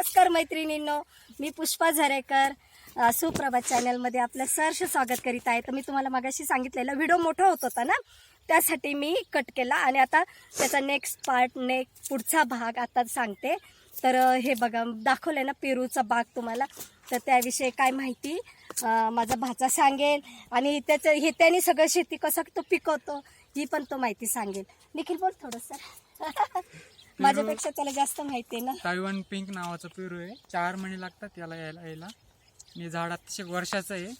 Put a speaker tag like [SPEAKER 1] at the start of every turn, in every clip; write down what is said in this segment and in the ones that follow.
[SPEAKER 1] नमस्कार मैत्रिणींनो मी पुष्पा झरेकर सुप्रभात चॅनलमध्ये आपलं सहर्ष स्वागत करीत आहे. तर मी तुम्हाला मगाशी सांगितलेलं व्हिडिओ मोठा होत होता ना त्यासाठी मी कट केला आणि आता त्याचा नेक्स्ट पार्ट नेक पुढचा भाग आता सांगते. तर हे बघा दाखवलं ना पेरूचा बाग तुम्हाला. तर त्याविषयी काय माहिती माझा भाचा सांगेल आणि त्याचं हे त्याने सगळं शेती कसं तो पिकवतो ही पण तो माहिती सांगेल. निखिल बोल थोडंसं. माझ्यापेक्षा त्याला जास्त माहिती आहे ना.
[SPEAKER 2] तायवान पिंक नावाचं पेरू आहे. चार महिने लागतात याला यायला यायला. आणि झाड अतिशय वर्षाचं आहे.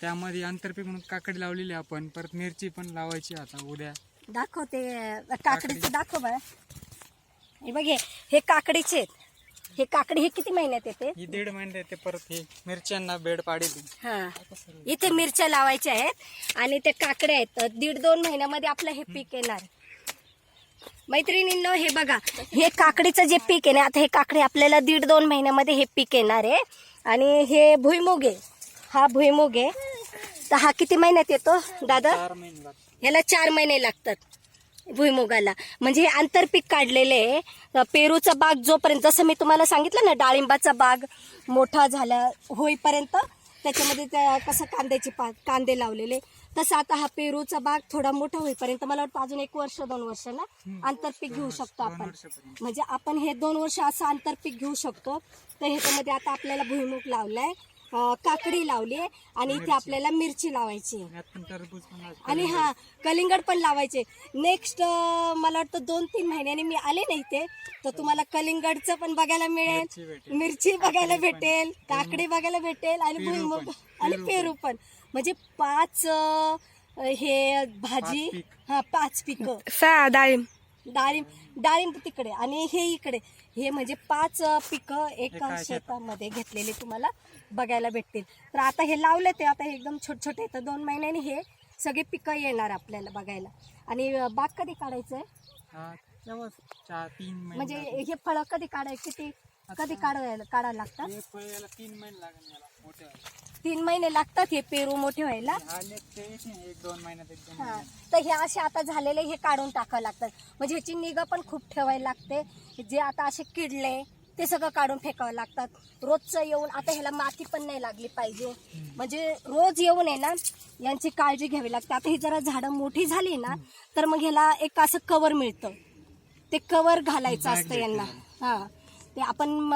[SPEAKER 2] त्यामध्ये आंतरपीक म्हणून काकडी लावलेली आहे आपण. परत मिरची पण लावायची आता उद्या.
[SPEAKER 1] दाखव ते अं, काकडीचं दाखव बरं. हे बघ हे काकडीचे आहेत. हे काकडी हे किती महिन्यात येते?
[SPEAKER 2] ही दीड महिने येते परत हे. मिरच्यांना बेड पाडेल.
[SPEAKER 1] हा. इथे मिरच्या लावायच्या आहेत. आणि ते काकड्या आहेत. दीड दोन महिन्यामध्ये आपलं हे पीक येणार. मैत्रिणींनो हे बघा हे काकडीचं जे पीक आहे ना आता हे काकडी आपल्याला दीड दोन महिन्यामध्ये हे पीक येणार आहे. आणि हे भुईमुग आहे. हा भुईमुग आहे. तर हा किती महिन्यात येतो दादा? ह्याला चार महिने लागतात भुईमुगाला. म्हणजे हे आंतरपीक काढलेले आहे. पेरूचा बाग जोपर्यंत जसं मी तुम्हाला सांगितलं ना डाळिंबाचा बाग मोठा झाला होईपर्यंत त्याच्यामध्ये त्या कसं कांद्याची पा कांदे लावलेले. तसं आता हा पेरूचा बाग थोडा मोठा होईपर्यंत मला वाटतं अजून एक वर्ष दोन वर्ष ना आंतरपीक घेऊ शकतो आपण. म्हणजे आपण हे दोन वर्ष असं आंतरपीक घेऊ शकतो. तर ह्याच्यामध्ये आता आपल्याला भुईमुग लावलाय. काकडी लावली आणि इथे आपल्याला मिरची लावायची. आणि हा कलिंगड पण लावायचे नेक्स्ट मला वाटतं दोन तीन महिन्याने मी आले नाही ते तर तुम्हाला कलिंगडचं पण बघायला
[SPEAKER 2] मिरची
[SPEAKER 1] मिळेल. मिरची बघायला. भेटेल काकडी बघायला भेटेल आणि
[SPEAKER 2] पेरू
[SPEAKER 1] भुईमुग
[SPEAKER 2] पण.
[SPEAKER 1] आणि
[SPEAKER 2] पेरू
[SPEAKER 1] पण म्हणजे पाच हे भाजी. हा पाच पिकं
[SPEAKER 3] सहा डाळिंब
[SPEAKER 1] डाळिंब डाळिंब तिकडे आणि हे इकडे. हे म्हणजे पाच पिकं एका. शेतामध्ये घेतलेले तुम्हाला बघायला भेटतील. तर आता हे लावले ते आता हे एकदम छोटे छोटे तर दोन महिन्याने हे सगळे पिकं येणार आपल्याला बघायला. आणि बाग कधी काढायचं आहे
[SPEAKER 2] हा
[SPEAKER 1] म्हणजे. हे फळं कधी काढायचे किती कधी काढायला काढायला लागतात?
[SPEAKER 2] तीन महिने
[SPEAKER 1] लागतात हे पेरू मोठे व्हायला.
[SPEAKER 2] हा नेक्स्ट येते एक दोन महिन्यात एक दोन
[SPEAKER 1] हा.
[SPEAKER 2] महिन्यात.
[SPEAKER 1] तर हे असे आता झालेले हे काढून टाकावं लागतात म्हणजे ह्याची निगा पण खूप ठेवायला लागते. जे आता असे किडले ते सगळं काढून फेकावं लागतात. रोजचं येऊन आता ह्याला माती पण नाही लागली पाहिजे. म्हणजे रोज येऊन आहे ना यांची काळजी घ्यावी लागते. आता ही जरा झाडं मोठी झाली ना तर मग ह्याला एक असं कवर मिळतं. ते कवर घालायचं असतं यांना. हा. ते आपण म,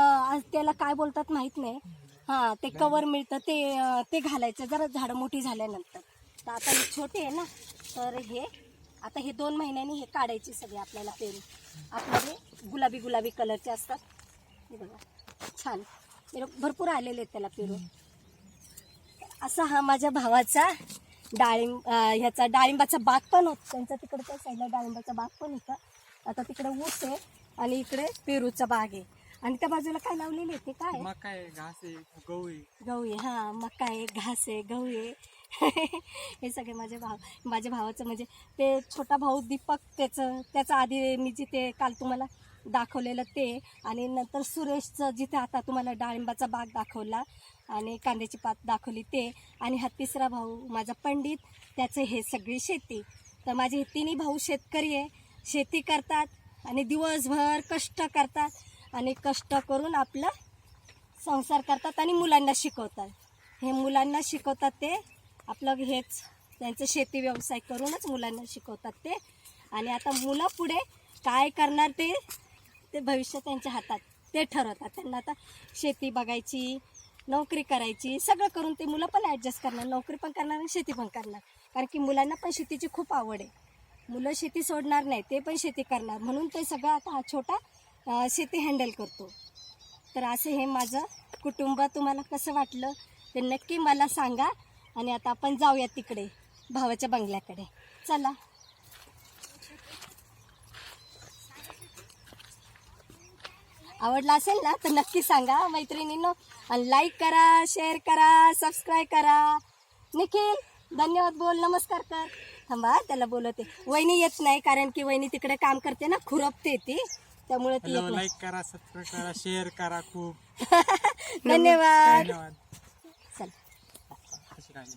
[SPEAKER 1] त्याला काय बोलतात माहीत नाही. हा ते कवर मिळतं ते अं, ते घालायचं. जरा झाडं मोठी झाल्यानंतर. तर आता हे छोटे आहे ना तर हे आता हे दोन महिन्यांनी हे काढायचे सगळे आपल्याला पेरू. आपल्याकडे गुलाबी गुलाबी कलरचे असतात. हे बघा छान. हे भरपूर आलेले आहेत त्याला पेरू. असा हा माझ्या भावाचा डाळिंब अं, ह्याचा डाळिंबाचा बाग पण होता. त्यांचा तिकडच्या साईडला डाळिंबाचा बाग पण होता. आता तिकडे ऊस आहे आणि इकडे पेरूचा बाग आहे. आणि त्या बाजूला काय लावलेले आहे ते काय आहे?
[SPEAKER 2] मग काय घास आहे गहू आहे.
[SPEAKER 1] गहू आहे हा मका आहे घास आहे गहू आहे. हे सगळे माझे भाव माझ्या भावाचं म्हणजे ते छोटा भाऊ दीपक त्याचं त्याचं आधी मी जिथे काल तुम्हाला दाखवलेलं ते. आणि नंतर सुरेशचं जिथे आता तुम्हाला डाळिंबाचा बाग दाखवला आणि कांद्याची पात दाखवली ते. आणि हा तिसरा भाऊ माझा पंडित त्याचं हे सगळी शेती. तर माझे हे तिन्ही भाऊ शेतकरी आहे. शेती करतात आणि दिवसभर कष्ट करतात. आणि कष्ट करून आपलं संसार करतात आणि मुलांना शिकवतात. हे मुलांना शिकवतात ते आपलं हेच त्यांचं शेती व्यवसाय करूनच मुलांना शिकवतात ते. आणि आता मुलं पुढे काय करणार ते ते भविष्य त्यांच्या हातात ते ठरवतात. त्यांना आता शेती बघायची नोकरी करायची सगळं करून ते मुलं पण ॲडजस्ट करणार नोकरी पण करणार आणि शेती पण करणार. कारण की मुलांना पण शेतीची खूप आवड आहे. मुलं शेती सोडणार नाही ते पण शेती करणार. म्हणून ते सगळं आता हा छोटा शेती हँडल करतो. तर असं हे माझं कुटुंब. तुम्हाला कसं वाटलं ते नक्की मला सांगा. आणि आता आपण जाऊया तिकडे भावाच्या बंगल्याकडे. चला. आवडला असेल ना तर नक्की सांगा मैत्रिणींनो. आणि लाईक करा शेअर करा सबस्क्राईब करा. निखिल धन्यवाद बोल नमस्कार कर. थांबा त्याला बोलवते. वहिनी येत नाही कारण की वहिनी तिकडे काम करते ना खुरपते ती. त्यामुळे ती येत नाही.
[SPEAKER 2] लाईक करा सबस्क्राईब करा शेअर करा खूप.
[SPEAKER 1] धन्यवाद.
[SPEAKER 2] धन्यवाद.
[SPEAKER 1] चल.
[SPEAKER 2] राहिली